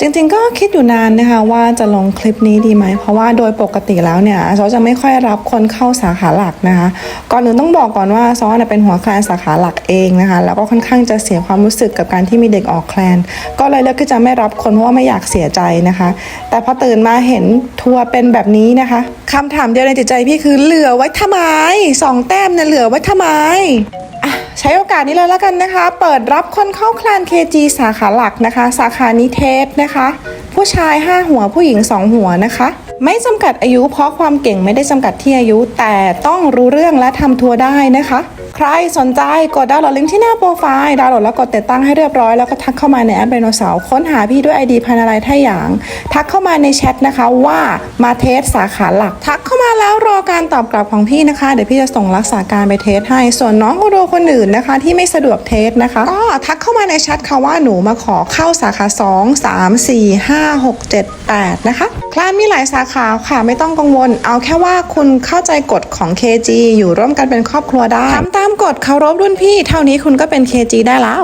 จริงๆก็คิดอยู่นานนะคะว่าจะลงคลิปนี้ดีไหม เพราะว่าโดยปกติแล้วเนี่ยซอจะไม่ค่อยรับคนเข้าสาขาหลักนะคะก่อนอื่นต้องบอกก่อนว่าซอเป็นหัวแคลนสาขาหลักเองนะคะแล้วก็ค่อนข้างจะเสียความรู้สึกกับการที่มีเด็กออกแคลน ก็เลยเลือกที่จะไม่รับคนเพราะว่าไม่อยากเสียใจนะคะ แต่พอตื่นมาเห็นทัวร์เป็นแบบนี้นะคะคำถามเดียวในจิตใจพี่คือเหลือไว้ทำไมสองแต้มเนี่ยเหลือไว้ทำไม ใช้โอกาสนี้เลยแล้วกันนะคะ เปิดรับคนเข้าคลาน KG สาขาหลักนะคะ สาขานิเทศนะคะ ผู้ชาย 5 หัวผู้หญิง 2 หัวนะคะ ไม่จำกัดอายุเพราะความเก่งไม่ได้จำกัดที่อายุแต่ต้องรู้เรื่องและทำทัวร์ได้นะคะ ใครสนใจกดดาวน์โหลดลิงก์ที่หน้าโปรไฟล์ดาวน์โหลดแล้วกดติดตั้งให้เรียบร้อยแล้วก็ทักเข้ามาในแอปไดโนเสาร์ค้นหาพี่ด้วย ID พันอะไรท่าหยาง ทักเข้ามาในแชทนะคะว่ามาเทสสาขาหลัก ทักเข้ามาแล้วรอการตอบกลับของพี่นะคะ เดี๋ยวพี่จะส่งรักษาการไปเทสให้ส่วนน้องโอโดคนอื่นนะคะ ที่ไม่สะดวกเทสนะคะก็ทักเข้ามาในแชทค่ะว่าหนูมาขอเข้าสาขา 2 3 4 5 6 7 8 นะคะคลานมีหลายสาขาค่ะ ไม่ต้องกังวล เอาแค่ว่าคุณเข้าใจกฎของ KG อยู่ร่วมกันเป็นครอบครัวได้ทำตามกฎเคารพรุ่นพี่ เท่านี้คุณก็เป็น KG ได้แล้ว